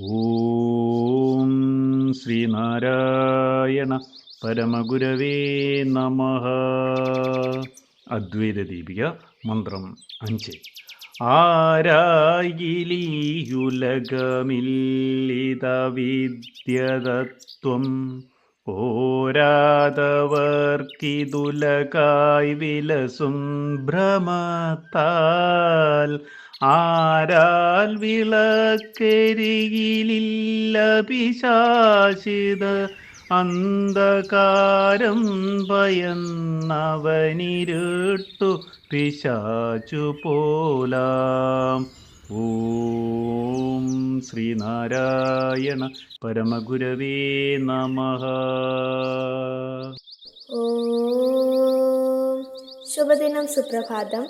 ഓം ശ്രീനാരായണ പരമഗുരവേ നമ. അദ്വൈത ദീപിക മന്ത്രം അഞ്ച്. ആരായിലീയുലകമില്ലിത വിദ്യതത്വം ഓരാതവർക്കിതുലകായി വിലസും ഭ്രമത്താൽ. ആരാൽ വിളക്കരികിലില്ല പിശാചിത. അന്ധകാരം ഭയന്നവനിരുട്ടു പിശാചു പോലാം ഓം ശ്രീനാരായണ പരമഗുരവേ നമ. ശുഭദിനം സുപ്രഭാതം.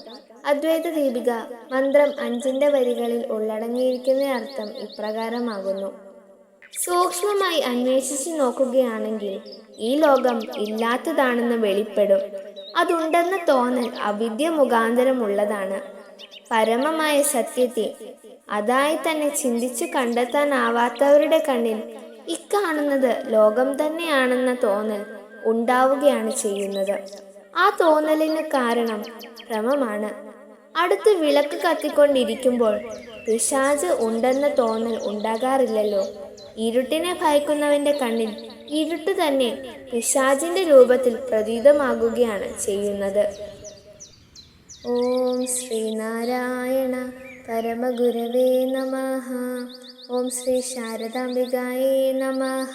അദ്വൈത ദീപിക മന്ത്രം അഞ്ചിന്റെ വരികളിൽ ഉള്ളടങ്ങിയിരിക്കുന്ന അർത്ഥം ഇപ്രകാരമാകുന്നു. സൂക്ഷ്മമായി അന്വേഷിച്ചു നോക്കുകയാണെങ്കിൽ ഈ ലോകം ഇല്ലാത്തതാണെന്ന് വെളിപ്പെടും. അതുണ്ടെന്ന് തോന്നൽ അവിദ്യ മുഖാന്തരമുള്ളതാണ്. പരമമായ സത്യത്തെ അതായി തന്നെ ചിന്തിച്ചു കണ്ടെത്താനാവാത്തവരുടെ കണ്ണിൽ ഇക്കാണുന്നത് ലോകം തന്നെയാണെന്ന തോന്നൽ ഉണ്ടാവുകയാണ് ചെയ്യുന്നത്. ആ തോന്നലിന് കാരണം ഭ്രമമാണ്. അടുത്ത് വിളക്ക് കത്തിക്കൊണ്ടിരിക്കുമ്പോൾ പിശാജ് ഉണ്ടെന്ന തോന്നൽ ഉണ്ടാകാറില്ലല്ലോ. ഇരുട്ടിനെ ഭയക്കുന്നവന്റെ കണ്ണിൽ ഇരുട്ട് തന്നെ പിശാജിന്റെ രൂപത്തിൽ പ്രതീതമാകുകയാണ് ചെയ്യുന്നത്. ഓം ശ്രീനാരായണ പരമഗുരവേ നമഃ ഓം ശ്രീ ശാരദാംബികായേ നമഃ